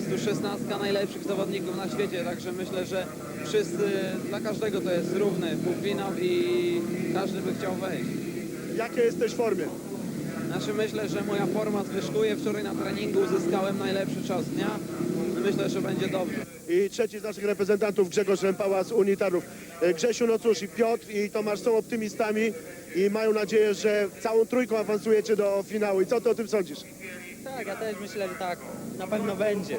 prostu szesnastka najlepszych zawodników na świecie, także myślę, że wszyscy, dla każdego to jest równy półfinał i każdy by chciał wejść. W jakiej jesteś formie? Znaczy myślę, że moja forma zwyżkuje. Wczoraj na treningu uzyskałem najlepszy czas dnia. Myślę, że będzie dobrze. I trzeci z naszych reprezentantów Grzegorz Rempała z Unitarów. E, Grzesiu, no cóż, i Piotr i Tomasz są optymistami i mają nadzieję, że całą trójką awansujecie do finału. I co ty o tym sądzisz? Tak, ja też myślę, że tak na pewno będzie.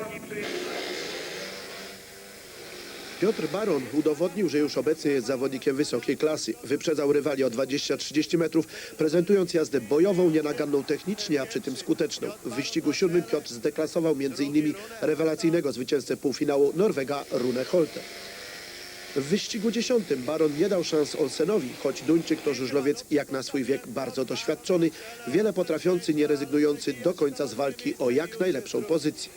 Piotr Baron udowodnił, że już obecnie jest zawodnikiem wysokiej klasy. Wyprzedzał rywali o 20-30 metrów, prezentując jazdę bojową, nienaganną technicznie, a przy tym skuteczną. W wyścigu siódmym Piotr zdeklasował m.in. rewelacyjnego zwycięzcę półfinału Norwega Rune Holte. W wyścigu dziesiątym Baron nie dał szans Olsenowi, choć Duńczyk to żużlowiec jak na swój wiek bardzo doświadczony, wiele potrafiący, nie rezygnujący do końca z walki o jak najlepszą pozycję.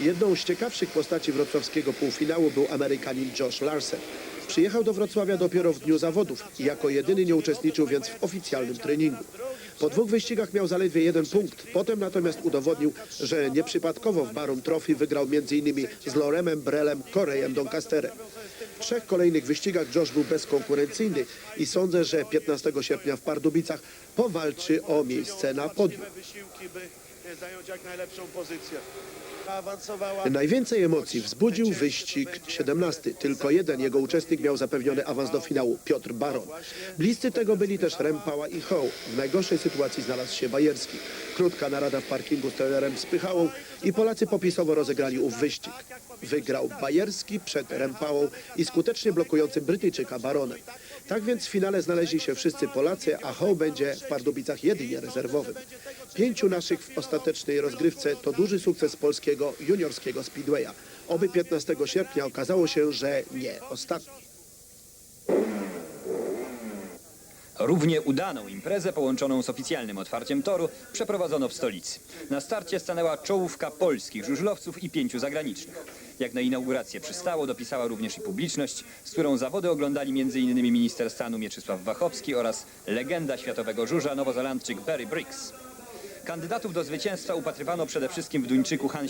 Jedną z ciekawszych postaci wrocławskiego półfinału był Amerykanin Josh Larsen. Przyjechał do Wrocławia dopiero w dniu zawodów jako jedyny nie uczestniczył więc w oficjalnym treningu. Po dwóch wyścigach miał zaledwie jeden punkt, potem natomiast udowodnił, że nieprzypadkowo w Barum Trophy wygrał m.in. z Loremem Brelem, Korejem Doncasterem. W trzech kolejnych wyścigach Josh był bezkonkurencyjny i sądzę, że 15 sierpnia w Pardubicach powalczy o miejsce na podium. Zająć jak najlepszą pozycję. Najwięcej emocji wzbudził wyścig 17. Tylko jeden jego uczestnik miał zapewniony awans do finału, Piotr Baron. Bliscy tego byli też Rempała i Hoł. W najgorszej sytuacji znalazł się Bajerski. Krótka narada w parkingu z trenerem Spychałą i Polacy popisowo rozegrali ów wyścig. Wygrał Bajerski przed Rempałą i skutecznie blokującym Brytyjczyka Baronem. Tak więc w finale znaleźli się wszyscy Polacy, a Hoł będzie w Pardubicach jedynie rezerwowym. Pięciu naszych w ostatecznej rozgrywce to duży sukces polskiego juniorskiego speedwaya. Oby 15 sierpnia okazało się, że nie ostatni. Równie udaną imprezę połączoną z oficjalnym otwarciem toru przeprowadzono w stolicy. Na starcie stanęła czołówka polskich żużlowców i pięciu zagranicznych. Jak na inaugurację przystało, dopisała również i publiczność, z którą zawody oglądali m.in. minister stanu Mieczysław Wachowski oraz legenda światowego żużla nowozelandczyk Barry Briggs. Kandydatów do zwycięstwa upatrywano przede wszystkim w Duńczyku Hansie